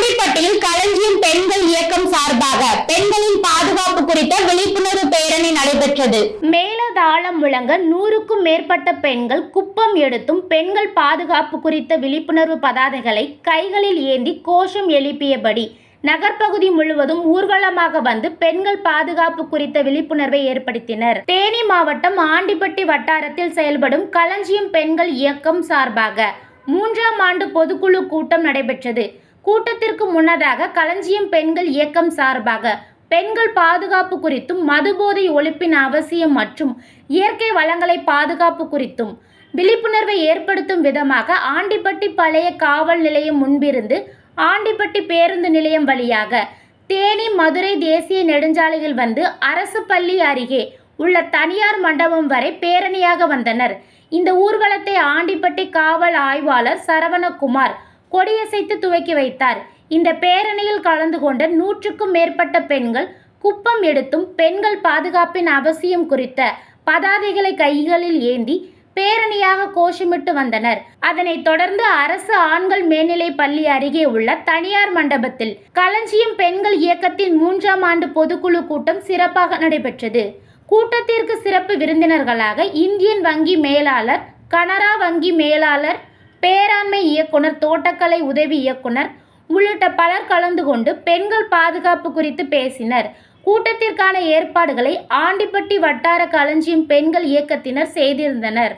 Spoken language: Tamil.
ராணிப்பட்டியில் களஞ்சியம் பெண்கள் இயக்கம் சார்பாக பெண்களின் பாதுகாப்பு குறித்த விழிப்புணர்வு பேரணி நடைபெற்றது. மேலதாளம் முழங்க நூறுக்கும் மேற்பட்ட பெண்கள் குப்பம் எடுத்தும் பெண்கள் பாதுகாப்பு குறித்த விழிப்புணர்வு பதாதைகளை கைகளில் ஏந்தி கோஷம் எழுப்பியபடி நகர்ப்பகுதி முழுவதும் ஊர்வலமாக வந்து பெண்கள் பாதுகாப்பு குறித்த விழிப்புணர்வை ஏற்படுத்தினர். தேனி மாவட்டம் ஆண்டிப்பட்டி வட்டாரத்தில் செயல்படும் களஞ்சியம் பெண்கள் இயக்கம் சார்பாக மூன்றாம் ஆண்டு பொதுக்குழு கூட்டம் நடைபெற்றது. கூட்டத்திற்கு முன்னதாக களஞ்சியம் பெண்கள் இயக்கம் சார்பாக பெண்கள் பாதுகாப்பு குறித்தும் மதுபோதை ஒழிப்பின் அவசியம் மற்றும் இயற்கை வளங்களை பாதுகாப்பு குறித்தும் விழிப்புணர்வை ஏற்படுத்தும் விதமாக ஆண்டிப்பட்டி பழைய காவல் நிலையம் முன்பிருந்து ஆண்டிப்பட்டி பேருந்து நிலையம் வழியாக தேனி மதுரை தேசிய நெடுஞ்சாலையில் வந்து அரசு பள்ளி அருகே உள்ள தனியார் மண்டபம் வரை பேரணியாக வந்தனர். இந்த ஊர்வலத்தை ஆண்டிப்பட்டி காவல் ஆய்வாளர் சரவணகுமார் கொடியசைத்து துவக்கி வைத்தார். இந்த பேரணியில் கலந்து கொண்ட நூற்றுக்கும் மேற்பட்ட பெண்கள் குப்பம் எடுத்தும் பெண்கள் பாதுகாப்பின் அவசியம் குறித்த பதாதைகளை கைகளில் ஏந்தி பேரணியாக கோஷமிட்டு வந்தனர். அதனைத் தொடர்ந்து அரசு ஆண்கள் மேல்நிலை பள்ளி அருகே உள்ள தனியார் மண்டபத்தில் களஞ்சியம் பெண்கள் இயக்கத்தின் மூன்றாம் ஆண்டு பொதுக்குழு கூட்டம் சிறப்பாக நடைபெற்றது. கூட்டத்திற்கு சிறப்பு விருந்தினர்களாக இந்தியன் வங்கி மேலாளர் கனரா வங்கி மேலாளர் பேராண்மை இயக்குனர் தோட்டக்கலை உதவி இயக்குனர் உள்ளிட்ட பலர் கலந்து கொண்டு பெண்கள் பாதுகாப்பு குறித்து பேசினர். கூட்டத்திற்கான ஏற்பாடுகளை ஆண்டிப்பட்டி வட்டார களஞ்சியம் பெண்கள் இயக்கத்தினர் செய்திருந்தனர்.